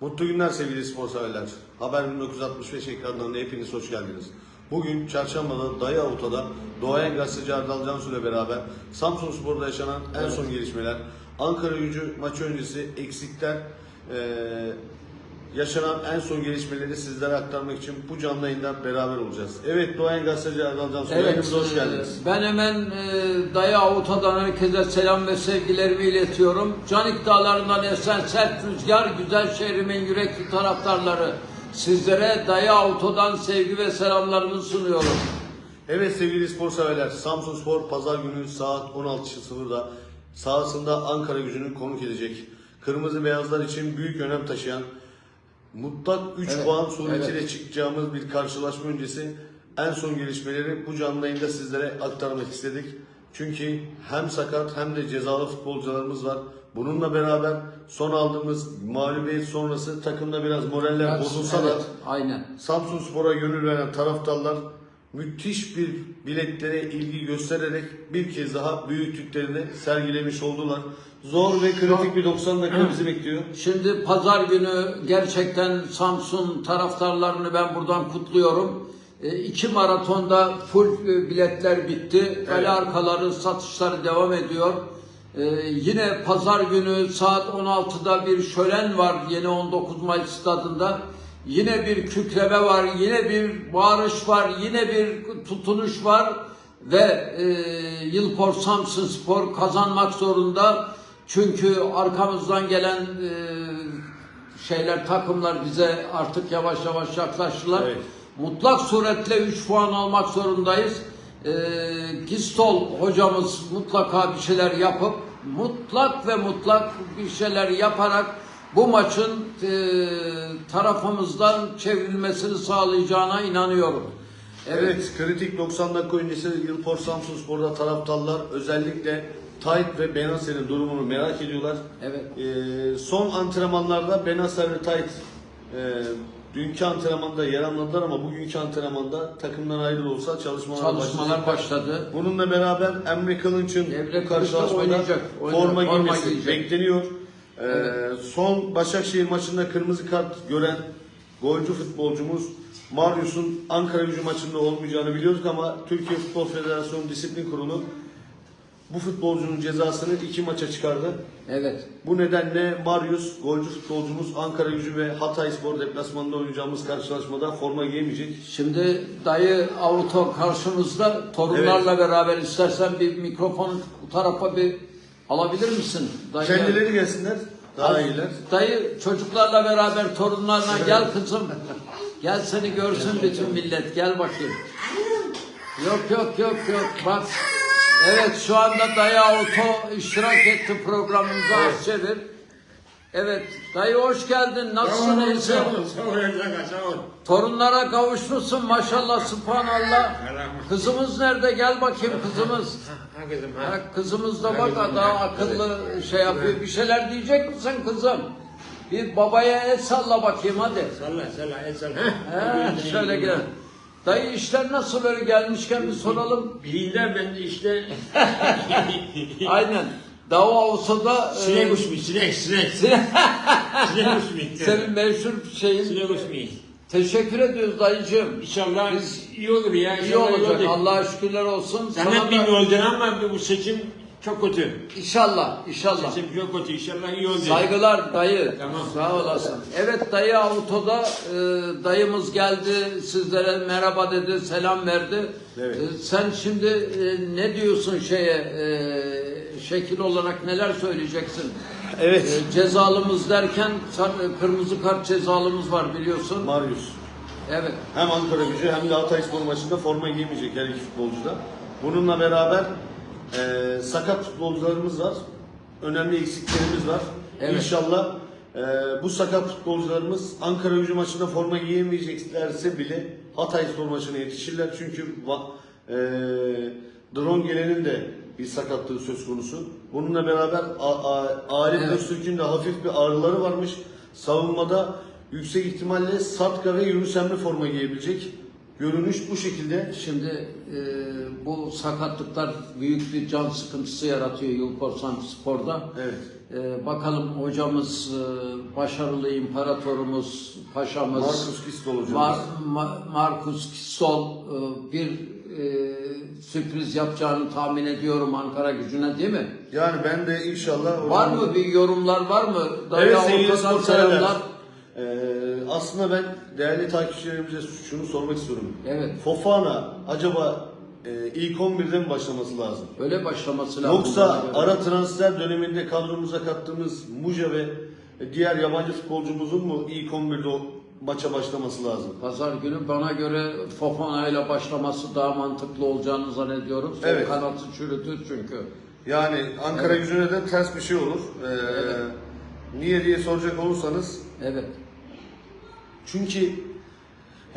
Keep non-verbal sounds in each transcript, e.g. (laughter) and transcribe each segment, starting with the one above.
Mutlu günler sevgili spor severler. Haber 1965 ekranlarına hepiniz hoş geldiniz. Bugün Çarşamba'da Dayı Avuto'da Doğayan Gazeteci Erdal Cansu ile beraber Samsun Spor'da yaşanan en son gelişmeler, Ankara gücü maçı öncesi eksikler, yaşanan en son gelişmeleri sizlere aktarmak için bu canlı yayında beraber olacağız. Evet Doğayan Gazeteci Erdal Cansu yayınımıza hoş e, geldiniz. Ben hemen e, Dayı Avuto'dan herkese selam ve sevgilerimi iletiyorum. Canik Dağları'ndan esen sert rüzgar, güzel şehrimin yürekli taraftarları. Sizlere Dayı Avuto'dan sevgi ve selamlarımı sunuyorum. Evet sevgili spor severler, Samsun Spor pazar günü saat 16.00'da sahasında Ankara gücünü konuk edecek. Kırmızı beyazlar için büyük önem taşıyan mutlak 3 Evet, puan suretiyle evet. çıkacağımız bir karşılaşma öncesi en son gelişmeleri bu canlı yayında sizlere aktarmak istedik. Çünkü hem sakat hem de cezalı futbolcularımız var. Bununla beraber son aldığımız mağlubiyet sonrası takımda biraz moraller bozulsa da Evet, aynen. Samsun Spor'a gönül veren taraftarlar müthiş bir biletlere ilgi göstererek bir kez daha büyüklüklerini sergilemiş oldular. Zor ve kritik bir 90 dakika bizi bekliyor. Şimdi pazar günü gerçekten Samsun taraftarlarını ben buradan kutluyorum. E, iki maratonda full e, biletler bitti. Kale arkaları satışları devam ediyor. E, yine pazar günü saat 16'da bir şölen var yeni 19 Mayıs stadında. Yine bir kükreme var, yine bir bağırış var, yine bir tutunuş var ve e, Yılpor Samsun Spor kazanmak zorunda. Çünkü arkamızdan gelen e, şeyler takımlar bize artık yavaş yavaş yaklaştılar. Evet. Mutlak suretle 3 puan almak zorundayız. E, Gistol hocamız mutlaka bir şeyler yapıp mutlak ve mutlak bir şeyler yaparak bu maçın e, tarafımızdan çevrilmesini sağlayacağına inanıyorum. Evet, kritik 90 dakika öncesi Yılpor Samsun Spor'da taraftarlar özellikle Tayt ve Benaser'in durumunu merak ediyorlar. Evet. Ee, son antrenmanlarda Benaser ve Tayt e, dünkü antrenmanda yer almadılar ama bugünkü antrenmanda takımdan ayrı olsa çalışmalar, Çalışmalar başladı. Bununla beraber Emre Kılınç'ın karşılaşmada oynayacak, oynayacak, forma forma giymesi bekleniyor. Ee, Evet. Son Başakşehir maçında kırmızı kart gören golcü futbolcumuz Marius'un Ankara gücü maçında olmayacağını biliyorduk ama Türkiye Futbol Federasyonu Disiplin Kurulu bu futbolcunun cezasını iki maça çıkardı. Evet. Bu nedenle Marius, golcü futbolcumuz Ankara gücü ve Hatay Spor deplasmanında oynayacağımız karşılaşmada forma giyemeyecek. Şimdi dayı Avuto karşımızda torunlarla beraber istersen bir mikrofonu bu tarafa bir alabilir misin? Dayı, Kendileri gelsinler, daha iyiler. Dayı çocuklarla beraber torunlarla gel kızım. Gel seni görsün bütün millet. Gel bakayım. Yok yok yok yok bak. Evet şu anda dayı Auto iştirak etti programımıza az çevir. Evet dayı hoş geldin. Nasılsın? Sağ ol, sağ ol Ezra, sağ ol. Torunlara kavuşmuşsun maşallah subhanallah. Kızımız nerede? Gel bakayım kızımız. Ha kızım ha. Ha, kızımız da bak daha akıllı şey yapıyor. Bir şeyler diyecek misin kızım? Bir babaya el salla bakayım hadi. Salla salla el salla. Ha, şöyle gel. Dayı işler nasıl öyle gelmişken bir soralım. Bilgiler ben de işte (laughs) Aynen. Dava olsa da e, sinek uçmuş sinek sinek. Sinek (laughs) uçmuş. senin meşhur şeyin. Sinek uçmuş. Teşekkür ediyoruz dayıcığım. İnşallah iyi olur ya. İyi olacak. olur. Allah'a şükürler olsun. Da- bilmiyor olacaksın ama bu seçim çok kötü. İnşallah, inşallah. Seçim çok kötü. İnşallah iyi olacak. Saygılar dayı. Tamam. Sağ olasın. Evet dayı Avuto'da e, dayımız geldi sizlere merhaba dedi, selam verdi. Evet. E, sen şimdi e, ne diyorsun şeye e, şekil olarak neler söyleyeceksin? Evet. E, cezalımız derken kırmızı kart cezalımız var biliyorsun. Marius. Evet. Hem Ankara gücü hem de Hatay Spor maçında forma giymeyecek her iki futbolcu da. Bununla beraber e, sakat futbolcularımız var. Önemli eksiklerimiz var. Evet. İnşallah e, bu sakat futbolcularımız Ankara gücü maçında forma giyemeyeceklerse bile Hatay Spor maçına yetişirler. Çünkü e, Drongelen'in de bir sakatlığı söz konusu. Bununla beraber A- A- Arif Evet. Öztürk'ün de hafif bir ağrıları varmış. Savunmada yüksek ihtimalle Satka ve Yunus Emre forma giyebilecek. görünüş bu şekilde. Şimdi e, bu sakatlıklar büyük bir can sıkıntısı yaratıyor Yılkorsan Spor'da. Evet. E, bakalım hocamız, e, başarılı imparatorumuz, paşamız, Marcus Kistol hocamız. Mar- Ma- Marcus Kistol e, bir e, sürpriz yapacağını tahmin ediyorum Ankara gücüne değil mi? Yani ben de inşallah... Var mı bir yorumlar var mı? Evet Dayı sevgili spor selamlar. Ee, aslında ben değerli takipçilerimize şunu sormak istiyorum. Evet. Fofana acaba e, ilk 11'de mi başlaması lazım? Öyle başlaması lazım. Yoksa ara transfer döneminde kadromuza kattığımız Muja ve diğer yabancı futbolcumuzun mu ilk 11'de o maça başlaması lazım? Pazar günü bana göre Fofana ile başlaması daha mantıklı olacağını zannediyorum. Sol Evet. kanatı çürütür çünkü. Yani Ankara gücüne de ters bir şey olur. Ee, Niye diye soracak olursanız Evet. Çünkü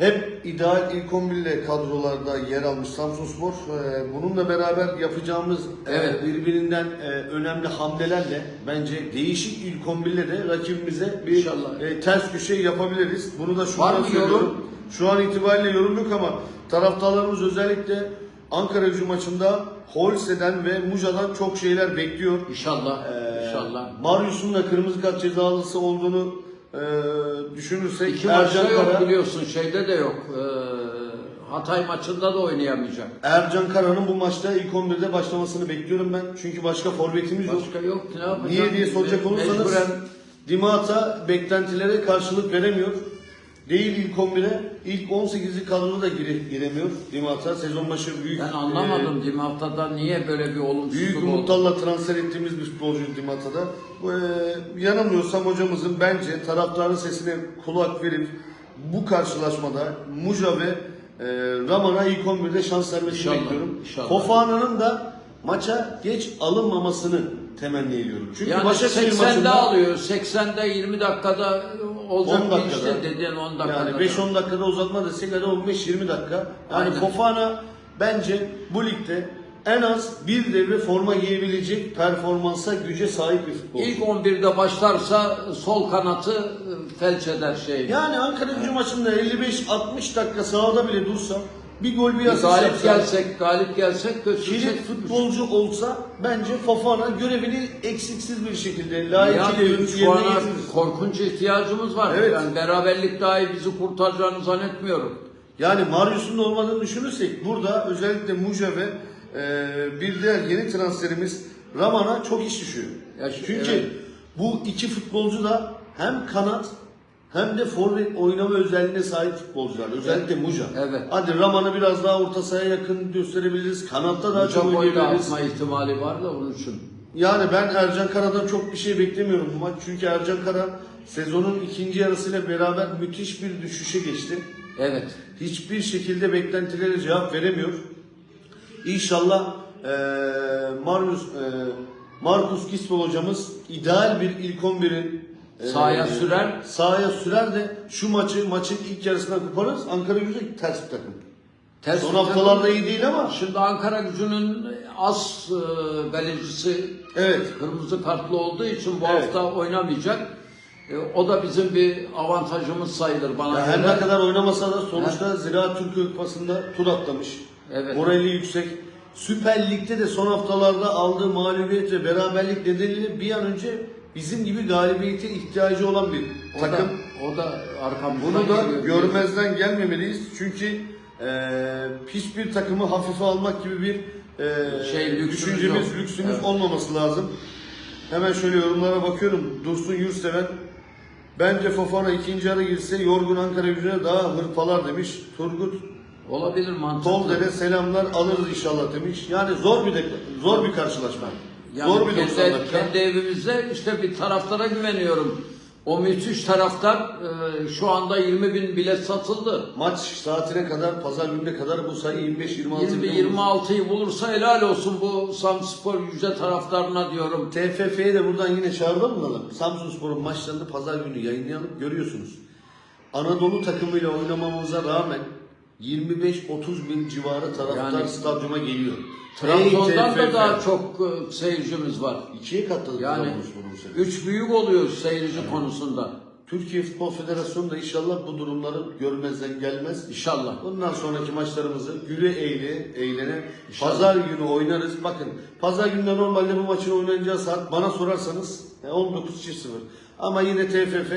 hep ideal ilk 11 ile kadrolarda yer almış Samsunspor. Ee, bununla beraber yapacağımız Evet. birbirinden e, önemli hamlelerle bence değişik ilk 11 ile de rakibimize bir İnşallah. e, ters köşe yapabiliriz. Bunu da Var şundan mı söylüyorum. yorum? Şu an itibariyle yorum yok ama taraftarlarımız özellikle Ankara gücü maçında Holse'den ve Muja'dan çok şeyler bekliyor. İnşallah. Ee, İnşallah. Marius'un da kırmızı kart cezalısı olduğunu e, düşünürsek İki maçta Ercan yok Kara, biliyorsun. Şeyde de yok. Ee, Hatay maçında da oynayamayacak. Ercan Kara'nın bu maçta ilk 11'de başlamasını bekliyorum ben. Çünkü başka forvetimiz yok. Başka yok. Ne yapacak? Niye diye soracak Me- olursanız Mecburen Dimata beklentilere karşılık veremiyor. Değil ilk 11'e, ilk 18'li kadroda da gire, giremiyor Dimata. Sezon başı büyük ben e, anlamadım Dim haftada niye böyle bir olumsuzluk Büyük oldu? umutlarla transfer ettiğimiz bir futbolcu Dimata'da. Bu, e, yanılmıyorsam hocamızın bence taraftarın sesine kulak verip bu karşılaşmada Muja ve e, Raman'a ilk 11'de şans vermesini İnşallah, bekliyorum. inşallah. Fofana'nın da maça geç alınmamasını temenni ediyorum. Çünkü Yani Başakşehir 80'de maçında alıyor. 80'de 20 dakikada olacak 10 bir dakikada. işte dediğin 10 dakikada. yani 5-10 dakikada uzatma desek hadi 15-20 dakika. Yani Aynen. Fofana bence bu ligde en az bir devre forma giyebilecek performansa, güce sahip bir futbolcu. İlk 11'de başlarsa sol kanatı e, felç eder şey. Yani Ankara gücü maçında 55-60 dakika sahada bile dursa bir gol bir asist galip yapsa, gelsek, galip gelsek götürecek kilit futbolcu olsa bence Fofana görevini eksiksiz bir şekilde layıkıyla Yani yerine şu ana getirir. korkunç ihtiyacımız var. Evet. Yani beraberlik dahi bizi kurtaracağını zannetmiyorum. Yani Marius'un da olmadığını düşünürsek burada özellikle Muja ve e, bir diğer yeni transferimiz Raman'a çok iş düşüyor. Ya şu- Çünkü evet. bu iki futbolcu da hem kanat hem de forvet oynama özelliğine sahip futbolcular. Özellikle Muja. Evet. Hadi Raman'ı biraz daha orta sahaya yakın gösterebiliriz. Kanatta daha çok oynayabiliriz. atma ihtimali var da onun için. Yani ben Ercan Kara'dan çok bir şey beklemiyorum bu maç. Çünkü Ercan Kara sezonun ikinci yarısıyla beraber müthiş bir düşüşe geçti. Evet. Hiçbir şekilde beklentilere cevap veremiyor. İnşallah eee Marius, eee, Marcus Gisdol hocamız ideal bir ilk 11'in eee, Sahaya sürer. Sahaya sürer de şu maçı maçın ilk yarısında koparırız. Ankara gücü ters bir takım. Ters Son bir haftalarda takım. iyi değil ama Şimdi Ankara gücünün az e, belicisi Evet. kırmızı kartlı olduğu için bu Evet. hafta oynamayacak. E, o da bizim bir avantajımız sayılır bana Ya her ne kadar oynamasa da sonuçta Ziraat Türkiye Kupası'nda tur atlamış. Evet. Morali yüksek. Süper Lig'de de son haftalarda aldığı mağlubiyet ve beraberlik nedeniyle bir an önce bizim gibi galibiyete ihtiyacı olan bir O takım. da, o da arkamızdan Bunu da geliyor. görmezden gelmemeliyiz. Çünkü eee hiçbir takımı hafife almak gibi bir eee, Şey, lüksümüz düşüncemiz, yok. lüksümüz Evet. olmaması lazım. Hemen şöyle yorumlara bakıyorum. Dursun Yurtseven Bence Fofana ikinci yarı girse yorgun Ankara gücüne daha hırpalar demiş. Turgut Olabilir mantıklı. Tolder'e selamlar alırız inşallah demiş. Yani zor bir de, zor bir karşılaşma. Yani zor bir kendi, 90 dakika. kendi evimizde işte bir taraftara güveniyorum. O müthiş taraftar e, şu anda 20 bin bilet satıldı. Maç saatine kadar, pazar gününe kadar bu sayı 25-26 bin olur. 20-26'yı bulursa helal olsun bu Samspor yüce taraftarına diyorum. TFF'ye de buradan yine çağrıda bulunalım. Samsun Spor'un maçlarını pazar günü yayınlayalım. Görüyorsunuz. Anadolu takımıyla oynamamıza rağmen 25-30 bin civarı taraftar Yani- stadyuma geliyor. Trabzon'dan da daha çok e, seyircimiz var. İkiye katladı Yani bu sene. üç büyük oluyor seyirci konusunda. Türkiye Futbol Federasyonu da inşallah bu durumları görmezden gelmez. İnşallah. Bundan sonraki maçlarımızı güle eğle, eğlene, pazar günü oynarız. Bakın pazar günü normalde bu maçın oynanacağı saat bana sorarsanız e, 19.00. Ama yine TFF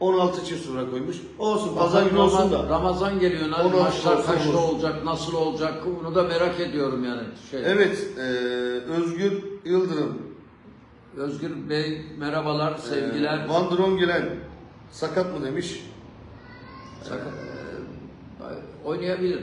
16.00'a koymuş. Olsun pazar günü olsun da. Ramazan geliyor. Hani Onu maçlar olsun, kaçta olsun. olacak, nasıl olacak? Bunu da merak ediyorum yani. Şey. Evet, e, Özgür Yıldırım, Özgür Bey merhabalar, sevgiler. e, Van Drongelen sakat mı demiş. Sakın, e, oynayabilir.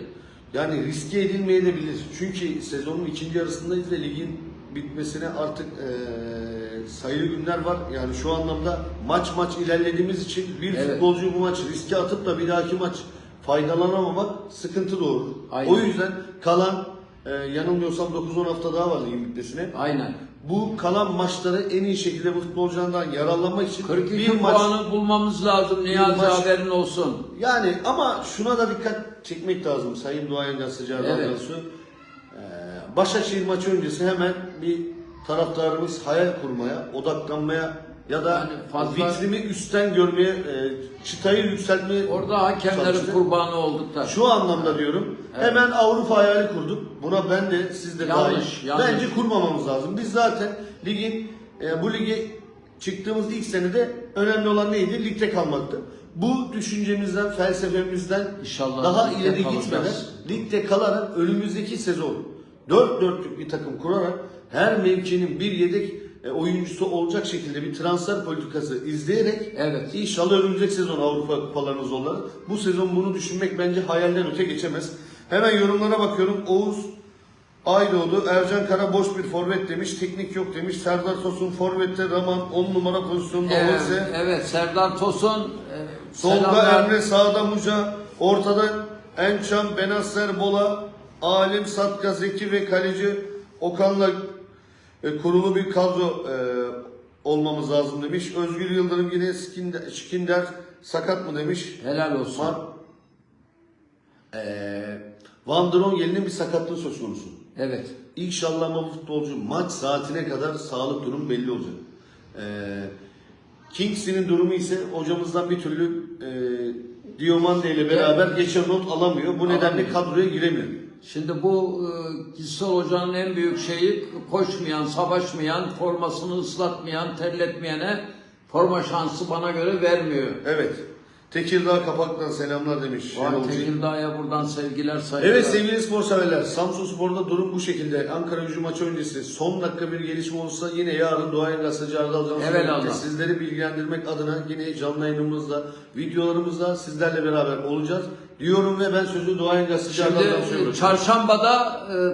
Yani riske edilmeyebilir. Çünkü sezonun ikinci yarısındayız ve ligin bitmesine artık eee, sayılı günler var. Yani şu anlamda maç maç ilerlediğimiz için bir Evet. futbolcu bu maç riske atıp da bir dahaki maç faydalanamamak sıkıntı doğurur. Aynen. O yüzden kalan eee, yanılmıyorsam 9-10 hafta daha var ligin bitmesine. Aynen. Bu kalan maçları en iyi şekilde bu futbolculardan yararlanmak için 42 bir maç puanı bulmamız lazım. Niyazi maç- haberin olsun. yani ama şuna da dikkat çekmek lazım Sayın Gazeteci Erdal Evet. Cansu. Ee, Başakşehir maçı öncesi hemen bir taraftarımız hayal kurmaya, odaklanmaya ya da Yani fazla- vitrimi üstten görmeye, e, çıtayı yükseltmeye Orada hakemlerin çalıştı. kurbanı olduk da. Şu anlamda diyorum. Hemen Avrupa hayali kurduk. Buna ben de siz de Yanlış, dahil. yanlış. Bence kurmamamız lazım. Biz zaten ligin e, bu lige çıktığımız ilk senede önemli olan neydi? Ligde kalmaktı. Bu düşüncemizden, felsefemizden İnşallah daha ileri kalacağız. gitmeden ligde kalarak önümüzdeki sezon dört dörtlük bir takım kurarak her mevkinin bir yedek e, oyuncusu olacak şekilde bir transfer politikası izleyerek Evet. İnşallah önümüzdeki sezon Avrupa kupalarını zorlar. Bu sezon bunu düşünmek bence hayalden öte geçemez. Hemen yorumlara bakıyorum. Oğuz Aydoğdu, Ercan Kara boş bir forvet demiş. Teknik yok demiş. Serdar Tosun forvette Raman 10 numara pozisyonda Evet, olursa. evet Serdar Tosun. e, Solda. Emre, sağda Muca, ortada Ençam, Benasser, Bola, Alim, Satka, Zeki ve kaleci Okan'la e, kurulu bir kadro e, olmamız lazım demiş. Özgür Yıldırım yine Skinder, Şikinder sakat mı demiş. Helal olsun. Var. Ee, Van Drongel'in bir sakatlığı söz konusu. Evet. İnşallah ama bu futbolcu maç saatine kadar sağlık durum belli olacak. Ee, Kingsley'nin durumu ise hocamızdan bir türlü e, Diomande ile beraber geçen not alamıyor. Bu nedenle kadroya giremiyor. Şimdi bu e, Hoca'nın en büyük şeyi koşmayan, savaşmayan, formasını ıslatmayan, terletmeyene forma şansı bana göre vermiyor. Evet. Tekirdağ Kapak'tan selamlar demiş. Cin. Tekirdağ'a buradan sevgiler saygılar. Evet sevgili spor severler. Samsun Spor'da durum bu şekilde. Ankara gücü maçı öncesi son dakika bir gelişme olursa yine yarın Doğayan Gazeteci Erdal Cansu'yla sizleri bilgilendirmek adına yine canlı yayınımızda, videolarımızda sizlerle beraber olacağız. Diyorum ve ben sözü Cansu'ya Şimdi bırakıyorum. çarşambada e,